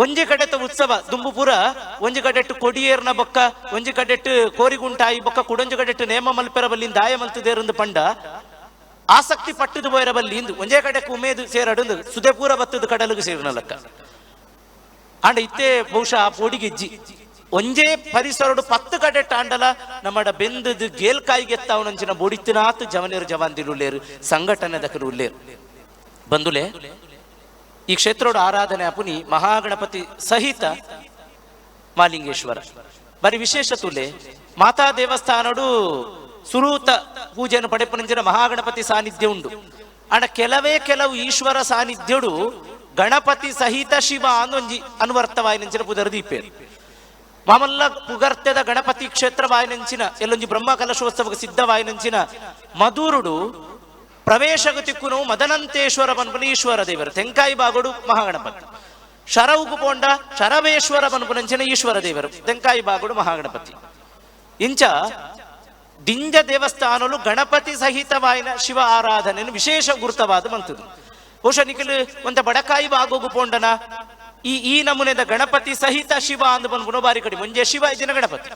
ಒಂಜಿ ಕಡೆತ ಉತ್ಸವ ದುಂಬುಪುರ ಒಂಜಿ ಕಡೆಟ್ಟು ಕೊಡಿಯೇರ್ನ ಬೊಕ್ಕ, ಒಂಜಿ ಕಡೆಟ್ಟು ಕೋರಿಗುಂಟಾಯಿ ಬೊಕ್ಕ ಕುಡೊಂಜಿ ಕಡೆಟ್ಟು ನೇಮ ಮಲ್ಪೆರ ಬಲ್ಲಿಂದ ದಾಯ ಮಲ್ತದೇರಂದು ಪಂಡ. ಆಸಕ್ತಿ ಪಟ್ಟದು ಬೋಯರ ಬಲ್ಲಿಂದು ಒಂಜೇ ಕಡೆ ಉಮೇದು ಸೇರಡು ಸುದೇಪುರ ಬತ್ತದ ಕಡಲಿಗೆ ಸೇರಿನ ಲೆಕ್ಕ. ಆಂಡ ಇತ್ತೆ ಬಹುಶಃ ಆ ಪೋಡಿಗೆಜ್ಜಿ. ಒಂಜೇ ಪರಿಸರಡು ಪತ್ತು ಕಡೆ ಟಾಂಡಲ ನಮ್ಮಡ ಬೆಂದದು ಗೇಲ್ಕಾಯಿಗೆ ಎತ್ತಾವನಂಚಿನ ಬೊಡಿತಿನಾತ್ ಜವನೇರು ಜವಾನ್ದಿರು ಉಳ್ಳೇರು ಸಂಘಟನೆ ದಕರು ಉಳ್ಳೇರು ಬಂದುಲೆ ಈ ಕ್ಷೇತ್ರೋಡು ಆರಾಧನೆ ಅಪುನಿ ಮಹಾಗಣಪತಿ ಸಹಿತ ಮಾಲಿಂಗೇಶ್ವರ ಬರಿ ವಿಶೇಷ ತುಲೆ ಮಾತಾ ದೇವಸ್ಥಾನಡು ಸುರೂತ ಪೂಜೆಯನ್ನು ಪಡೆಪನಿಂಚಿನ ಮಹಾಗಣಪತಿ ಸಾನ್ನಿಧ್ಯ ಉಂಡು ಆಂಡ ಕೆಲವೇ ಕೆಲವು ಈಶ್ವರ ಸಾನ್ನಿಧ್ಯಡು ಗಣಪತಿ ಸಹಿತ ಶಿವ ಅಂದೊಂಜಿ ಅನ್ವರ್ಥವಾಯಿ ನೆಂಚಿನ ಪುದರ್ ದೀಪೇರು ಮಾಮಲ್ಲ ಪುಗರ್ತೆದ ಗಣಪತಿ ಕ್ಷೇತ್ರ ವಾಯನಂಚಿನ ಎಲ್ಲೊಂಜಿ ಬ್ರಹ್ಮ ಕಲಶೋತ್ಸವಕ್ಕೆ ಸಿದ್ಧವಾಯಿ ನಂಚಿನ ಮಧುರುಡು ನಾವು ಮದನಂತೇಶ್ವರ ಬನ್ಪುನೀಶ್ವರ ದೇವರು. ತೆಂಕಾಯಿ ಬಾಗೋಡು ಮಹಾಗಣಪತಿ. ಶರವುಗು ಪೋಂಡ ಶರವೇಶ್ವರ ಬನ್ಪುನಂಚಿನ ಈಶ್ವರ ದೇವರು. ತೆಂಕಾಯಿ ಬಾಗೋಡು ಮಹಾಗಣಪತಿ. ಇಂಚ ದಿಂಜ ದೇವಸ್ಥಾನಲು ಗಣಪತಿ ಸಹಿತವಾಯಿನ ಶಿವ ಆರಾಧನೆಯನ್ನು ವಿಶೇಷ ಗುರುತವಾದ ಮಂತದು ಬಹುಶಃ ನಿಖಿಲ್ ಒಂದ ಬಡಕಾಯಿ ಬಾಗೋಗು ಪೋಂಡನ ಈ ಈ ನಮೂನೆದ ಗಣಪತಿ ಸಹಿತ ಶಿವ ಅಂದ ಪನ್ಪುನ ಬಾರಿ ಕಡಿಮೆ. ಮುಂಜೆ ಶಿವ, ಇದಿನ ಗಣಪತಿ.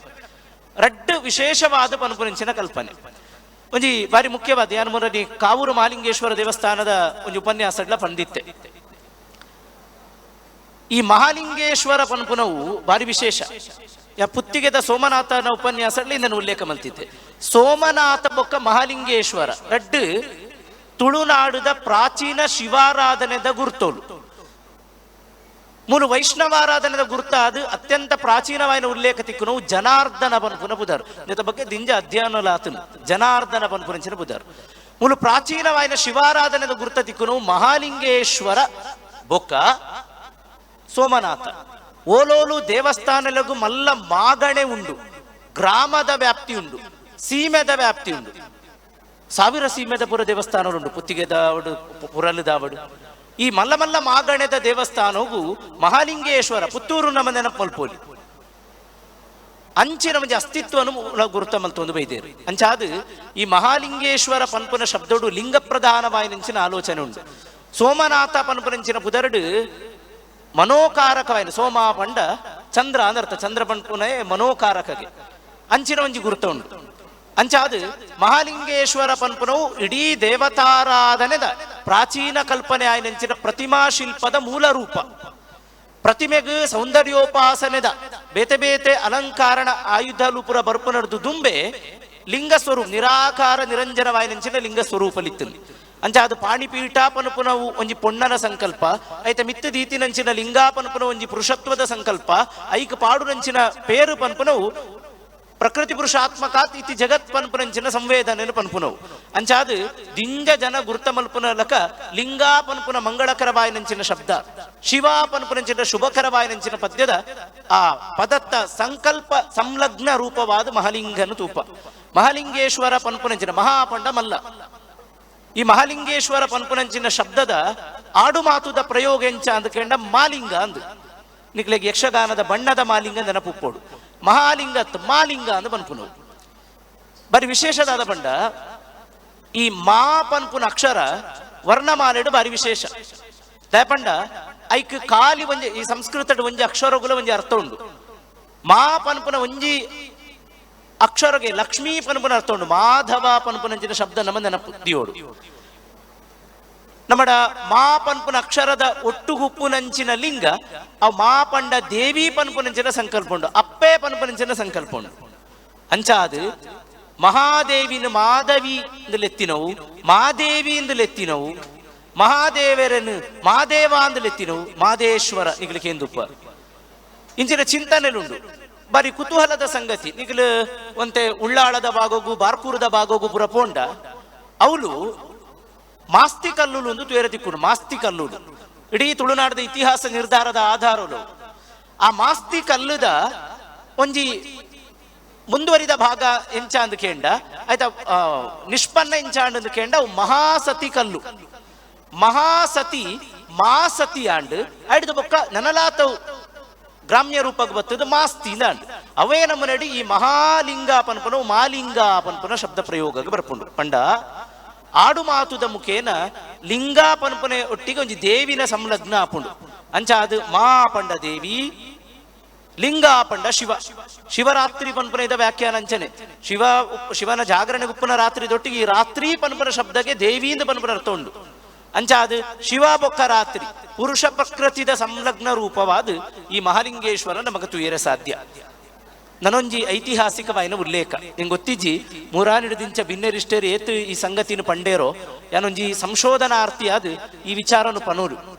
ರಡ್ಡು ವಿಶೇಷವಾದ ಬನ್ಪುನಂಚಿನ ಕಲ್ಪನೆ. ಒಂಜಿ ಬಾರಿ ಮುಖ್ಯವಾದ ಯಾನ್ ಮುರನಿ ಕಾವೂರು ಮಾಲಿಂಗೇಶ್ವರ ದೇವಸ್ಥಾನದ ಒಂದು ಉಪನ್ಯಾಸಡ್ಲ ಪಂದಿತ್ತೆ ಈ ಮಹಾಲಿಂಗೇಶ್ವರ ಪನ್ಪುನವು ಬಾರಿ ವಿಶೇಷ. ಯಾ ಪುತ್ತಿಗೆದ ಸೋಮನಾಥನ ಉಪನ್ಯಾಸಡ್ಲಿ ನಾನು ಉಲ್ಲೇಖ ಮಲ್ತಿದ್ದೆ ಸೋಮನಾಥ ಬೊಕ್ಕ ಮಹಾಲಿಂಗೇಶ್ವರ, ರಡ್ಡು ತುಳುನಾಡುದ ಪ್ರಾಚೀನ ಶಿವಾರಾಧನೆದ ಗುರ್ತೋಲು. ಮೂಲು ವೈಷ್ಣವಾರಾಧನೆದ ಗುರ್ತಾದ ಅತ್ಯಂತ ಪ್ರಾಚೀನವಾದ ಉಲ್ಲೇಖ ತಿಕ್ಕುನು ಜನಾರ್ದನ ಪನ್ಪುನ ಬುಧರ್ ಜೊತೆ ಬಗ್ಗೆ ದಿಂಜ ಅಧ್ಯಯನಲಾತನು ಜನಾರ್ದನ ಪನ್ಪುನಿಂಚಿನ ಬುಧರ್ ಮೂಲು ಪ್ರಾಚೀನವಾದ ಶಿವಾರಾಧನೆದ ಗುರ್ತ ತಿಕ್ಕುನು ಮಹಾಲಿಂಗೇಶ್ವರ ಬೊಕ್ಕ ಸೋಮನಾಥ ಓಲೋಲು ದೇವಸ್ಥಾನಲಗು ಮಲ್ಲ ಮಾಗಣೆ ಉಂಡು ಗ್ರಾಮದ ವ್ಯಾಪ್ತಿ ಉಂಡು ಸೀಮೆದ ವ್ಯಾಪ್ತಿ ಉಂಡು ಸಾವಿರ ಸೀಮೆದ ಪುರ ದೇವಸ್ಥಾನ ಉಂಡು ಪುತ್ತಿಗೆ ದಾವಡು ಪುರಲು ದಾವಡು ಈ ಮಲ್ಲ ಮಲ್ಲ ಮಾಗಣೆದ ದೇವಸ್ಥಾನವು ಮಹಾಲಿಂಗೇಶ್ವರ ಪುತ್ತೂರು ನಮ್ಮ ನೆನಪು ಮಲ್ಪೋಲಿ ಅಂಚಿನ ಮಂಜಿ ಅಸ್ತಿತ್ವನು ಗುರುತ ಮಲ್ತೊಂದು ಬೈದೇರು ಅಂಚಾದು ಈ ಮಹಾಲಿಂಗೇಶ್ವರ ಪನ್ಪುನ ಶಬ್ದೋಡು ಲಿಂಗ ಪ್ರಧಾನವಾಯಿ ನೆಂಚಿನ ಆಲೋಚನೆ ಉಂಟು ಸೋಮನಾಥ ಪನ್ಪುನಂಚಿನ ಪುದರಡು ಮನೋಕಾರಕವಾಯಿನ ಸೋಮ ಪಂಡ ಚಂದ್ರ ಅಂದರ್ಥ ಚಂದ್ರ ಪನ್ಪುನೇ ಮನೋಕಾರಕಗೆ ಅಂಚಿನ ಒಂಜಿ ಗುರುತ ಉಂಟು ಅಂಚಾದು ಮಹಾಲಿಂಗೇಶ್ವರ ಪನ್ಪುನವು ಇಡೀ ದೇವತಾರಾಧನೆದ ಪ್ರಾಚೀನ ಕಲ್ಪನೆ ಆಯ್ನೆಂಚಿನ ಪ್ರತಿಮಾ ಶಿಲ್ಪದ ಮೂಲ ರೂಪ. ಪ್ರತಿಮೆಗೆ ಸೌಂದರ್ಯೋಪಾಸನೆದ ಬೇತೆ ಬೇತೆ ಅಲಂಕಾರಣ ಆಯುಧ ಲೂಪುರ ಬರ್ಪು ನಡೆದು ದುಂಬೆ ಲಿಂಗ ಸ್ವರೂಪ, ನಿರಾಕಾರ ನಿರಂಜನವಾಯಿನೆಂಚಿನ ಲಿಂಗ ಸ್ವರೂಪಲಿತ್ತಲ್ಲಿ ಅಂಚ ಅದು ಪಾಣಿಪೀಠಾಪನಪುನವು ಒಂಜಿ ಪೊಣ್ಣನ ಸಂಕಲ್ಪ, ಐತ ಮಿತ್ತು ದೀತಿನಂಚಿನ ಲಿಂಗಾಪನಪುನ ಒಂಜಿ ಪುರುಷತ್ವದ ಸಂಕಲ್ಪ, ಐಕ ಪಾಡುನಂಚಿನ ಪೇರು ಪನ್ಪುನವು ಪ್ರಕೃತಿ ಪುರುಷಾತ್ಮಕಾತ್ ಇತಿ ಜಗತ್ ಪನ್ಪುನಂಚಿನ ಸಂವೇದನೆನು ಪನ್ಪುನವು ಅಂಚಾದು ದಿಂಜ ಜನ ಗುರುತ ಮಲ್ಪುನ ಲಕ ಲಿಂಗಾ ಪನ್ಪುನ ಮಂಗಳಕರವಾಯಿನಂಚಿನ ಶಬ್ದ ಶಿವಾ ಪನ್ಪುನಂಚಿನ ಶುಭಕರವಾಯಿನಂಚಿನ ಪದ್ಯದ ಆ ಪದತ್ತ ಸಂಕಲ್ಪ ಸಂಲಗ್ನ ರೂಪವಾದ ಮಹಾಲಿಂಗನು ತೂಪ ಮಹಾಲಿಂಗೇಶ್ವರ ಪನ್ಪುನಂಚಿನ ಮಹಾಪಂಡ ಮಲ್ಲ ಈ ಮಹಾಲಿಂಗೇಶ್ವರ ಪನ್ಪುನಂಚಿನ ಶಬ್ದದ ಆಡು ಮಾತುದ ಪ್ರಯೋಗ ಎಂಚ ಅಂದ್ಕೊಂಡ ಮಾಲಿಂಗ ಅಂದು ನಿಕ್ಲೆಗೆ ಯಕ್ಷಗಾನದ ಬಣ್ಣದ ಮಾಲಿಂಗ ನೆನಪುಪ್ಪೋಡು ಮಹಾಲಿಂಗ ಮಾಲಿಂಗ ಅಂದು ಪನ್ಪುನು ಬಾರಿ ವಿಶೇಷದಾದ ಬಂಡ ಈ ಮಾ ಪನ್ಪುನ ಅಕ್ಷರ ವರ್ಣಮಾಲೆಡು ಬಾರಿ ವಿಶೇಷ. ದಯಪಂಡ ಐಕ್ ಕಾಲಿ ಒಂಜಿ, ಈ ಸಂಸ್ಕೃತಡ್ ಒಂಜಿ ಅಕ್ಷರಗುಲ ಒಂಜಿ ಅರ್ಥ ಉಂಡು. ಮಾ ಪನ್ಪುನ ಒಂಜಿ ಅಕ್ಷರಗೆ ಲಕ್ಷ್ಮೀ ಪನ್ಪುನ ಅರ್ಥ ಉಂಡು. ಮಾಧವ ಪನ್ಪುನಂಚಿನ ಶಬ್ದ ನಮ್ಮ ನೆನಪುದಿಯೋಡು ನಮ್ಮಡ ಮಾ ಪನ್ಪುನ ಅಕ್ಷರದ ನಂಚಿನ ಲಿಂಗ ಆ ಮಾ ಪಂಡ ದೇವಿ ಪನ್ಪುನಂಚಿನ ಸಂಕಲ್ಪ ಉಂಡು ಅಪ್ಪೆ ಪನ್ಪುನಂಚಿನ ಸಂಕಲ್ಪ ಉಂಡು ಅಂಚಾದು, ಮಹಾದೇವಿನ ಮಾಧವಿ ಲೆತ್ತಿನವು, ಮಾದೇವಿ ಲೆತ್ತಿನವು, ಮಹಾದೇವರನ್ನು ಮಾದೇವ ಲೆತ್ತಿನವು, ಮಾದೇಶ್ವರ ನಿಗಲಿಗೆ ಎಂದುಪ್ಪ. ಇಂಚಿನ ಚಿಂತನೆಲುಂಡು ಬಾರಿ ಕುತೂಹಲದ ಸಂಗತಿ ನಿಗಲು ಒಂತೆ ಉಳ್ಳಾಳದ ಭಾಗೋಗು ಬಾರ್ಕೂರದ ಭಾಗೋಗು ಪುರ ಪೋಂಡ ಅವಳು ಮಾಸ್ತಿ ಒಂದು ತೇರ ತಿಕ್ಕುಡು ಮಾಸ್ತಿ ಕಲ್ಲುಲು ಇಡೀ ತುಳುನಾಡದ ಇತಿಹಾಸ ನಿರ್ಧಾರದ ಆಧಾರಲು ಆ ಮಾಸ್ತಿ ಕಲ್ಲುದ ಒಂಜಿ ಮುಂದುವರಿದ ಭಾಗ ಎಂಚ ಅಂದ್ ಕೇಂಡ, ಆಯ್ತಾ ನಿಷ್ಪನ್ನ ಎಂಚ ಅಂದ್ ಕೇಂಡ ಮಹಾಸತಿ ಕಲ್ಲು. ಮಹಾಸತಿ, ಮಾಸತಿ ಆಂಡ್ ಐಡ್ದು ಬೊಕ್ಕ ನನಲಾತವು ಗ್ರಾಮ್ಯ ರೂಪಕ್ಕೆ ಬತ್ತದ ಮಾಸ್ತಿ ಅಂಡ್ ಅವೇ ನಮ್ಮನಡಿ ಈ ಮಹಾಲಿಂಗ ಪನ್ಪನ ಮಾಲಿಂಗ ಪನ್ಪನ ಶಬ್ದ ಪ್ರಯೋಗಕ್ಕೆ ಬರ್ಪುಂಡು. ಪಂಡ ಆಡು ಮಾತುದ ಮುಖೇನ ಲಿಂಗಾ ಪನ್ಪನೆ ಒಟ್ಟಿಗೆ ಒಂಜಿ ದೇವಿನ ಸಂಲಗ್ನ ಆಪುಂಡು ಅಂಚ ಅದು ಮಾ ಪಂಡ ದೇವಿ ಲಿಂಗಾಪಂಡ ಶಿವ. ಶಿವರಾತ್ರಿ ಪನ್ಪುನ ವ್ಯಾಖ್ಯಾನ ಅಂಚನೆ. ಶಿವ ಶಿವನ ಜಾಗರಣೆ ಉಪ್ಪುನ ರಾತ್ರಿ ದೊಟ್ಟಿಗೆ ಈ ರಾತ್ರಿ ಪನ್ಪುನ ಶಬ್ದಕ್ಕೆ ದೇವಿಯಿಂದ ಪನ್ಪುನ ಅರ್ಥ ಉಂಡು. ಅಂಚ ಅದು ಶಿವ ಬೊಕ್ಕ ರಾತ್ರಿ, ಪುರುಷ ಪ್ರಕೃತಿದ ಸಂಲಗ್ನ ರೂಪವಾದ ಈ ಮಹಾಲಿಂಗೇಶ್ವರ ನಮಗೆ ತುಯರ ಸಾಧ್ಯ. ನನೊಂಜಿ ಐತಿಹಾಸಿಕವಾಯಿನ ಉಲ್ಲೇಖ. ನಿಂಗೆ ಗೊತ್ತಿಜ್ಜಿ, ಮೂರಾನಿಡದಿಂಚ ಭಿನ್ನರಿಷ್ಟೇರು ಏತು ಈ ಸಂಗತಿನ ಪಂಡೇರೋ, ಯಾನೊಂಜಿ ಸಂಶೋಧನಾರ್ಥಿ ಆದ್ ಈ ವಿಚಾರನು ಪನೋರು.